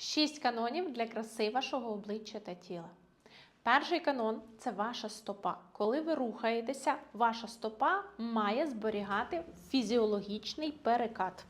Шість канонів для краси вашого обличчя та тіла. Перший канон це ваша стопа. Коли ви рухаєтеся, ваша стопа має зберігати фізіологічний перекат.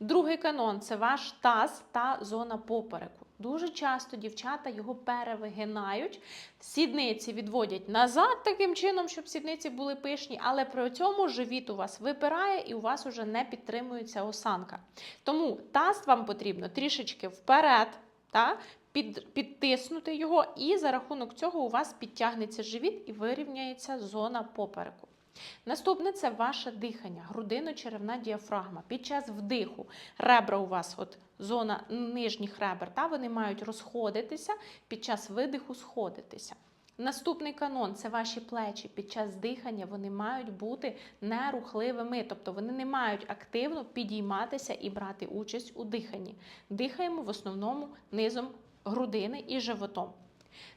Другий канон це ваш таз та зона попереку. Дуже часто дівчата його перевигинають, сідниці відводять назад таким чином, щоб сідниці були пишні, але при цьому живіт у вас випирає і у вас уже не підтримується осанка. Тому таз вам потрібно трішечки вперед, та, під, підтиснути його, і за рахунок цього у вас підтягнеться живіт і вирівняється зона попереку. Наступне це ваше дихання, грудино-черевна діафрагма. Під час вдиху ребра у вас, от зона нижніх ребер, та, вони мають розходитися, під час видиху сходитися. Наступний канон це ваші плечі. Під час дихання вони мають бути нерухливими, тобто вони не мають активно підійматися і брати участь у диханні. Дихаємо в основному низом грудини і животом.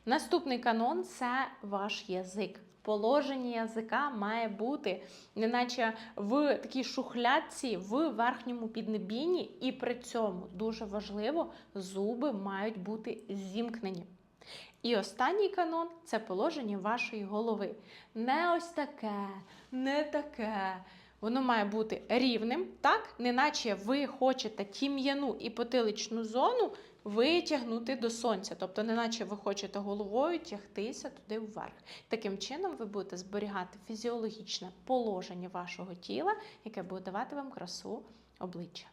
Наступний канон це ваш язик. Положення язика має бути неначе в такій шухлядці в верхньому піднебінні, і при цьому дуже важливо, зуби мають бути зімкнені. І останній канон це положення вашої голови. Не ось таке, не таке. Воно має бути рівним, так? Неначе ви хочете тім'яну і потиличну зону витягнути до сонця. Тобто, неначе ви хочете головою тягтися туди вверх. Таким чином, ви будете зберігати фізіологічне положення вашого тіла, яке буде давати вам красу обличчя.